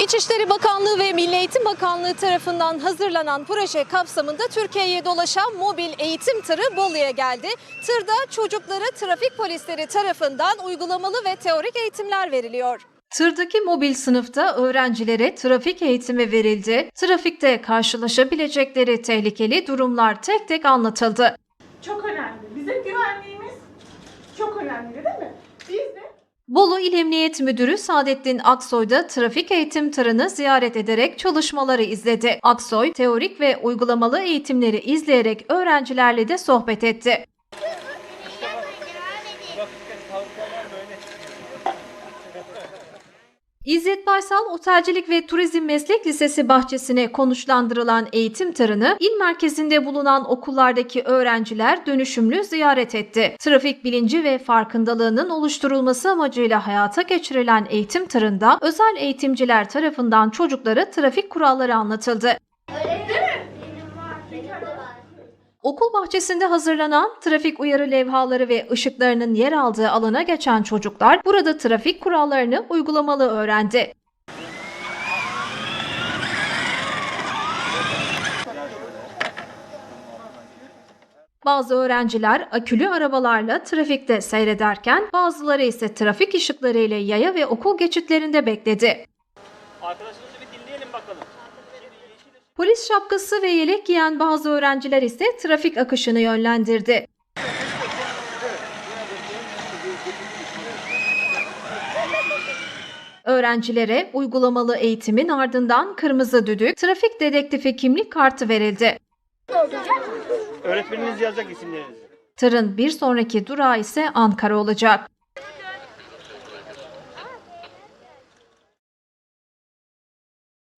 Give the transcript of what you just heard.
İçişleri Bakanlığı ve Milli Eğitim Bakanlığı tarafından hazırlanan proje kapsamında Türkiye'ye dolaşan mobil eğitim tırı Bolu'ya geldi. Tırda çocuklara trafik polisleri tarafından uygulamalı ve teorik eğitimler veriliyor. Tırdaki mobil sınıfta öğrencilere trafik eğitimi verildi. Trafikte karşılaşabilecekleri tehlikeli durumlar tek tek anlatıldı. çok önemli. Bizim güvenliğimiz çok önemli değil mi? Biz de Bolu İl Emniyet Müdürü Saadettin Aksoy da trafik eğitim tırını ziyaret ederek çalışmaları izledi. Aksoy, teorik ve uygulamalı eğitimleri izleyerek öğrencilerle de sohbet etti. İzzet Baysal Otelcilik ve Turizm Meslek Lisesi bahçesine konuşlandırılan eğitim tırını il merkezinde bulunan okullardaki öğrenciler dönüşümlü ziyaret etti. Trafik bilinci ve farkındalığının oluşturulması amacıyla hayata geçirilen eğitim tırında özel eğitimciler tarafından çocuklara trafik kuralları anlatıldı. Okul bahçesinde hazırlanan trafik uyarı levhaları ve ışıklarının yer aldığı alana geçen çocuklar burada trafik kurallarını uygulamalı öğrendi. Bazı öğrenciler akülü arabalarla trafikte seyrederken bazıları ise trafik ışıkları ile yaya ve okul geçitlerinde bekledi. Arkadaşınızı bir dinleyelim bakalım. Polis şapkası ve yelek giyen bazı öğrenciler ise trafik akışını yönlendirdi. Öğrencilere uygulamalı eğitimin ardından kırmızı düdük, trafik dedektifi kimlik kartı verildi. Öğretmeniniz yazacak isimlerinizi. Tırın bir sonraki durağı ise Ankara olacak.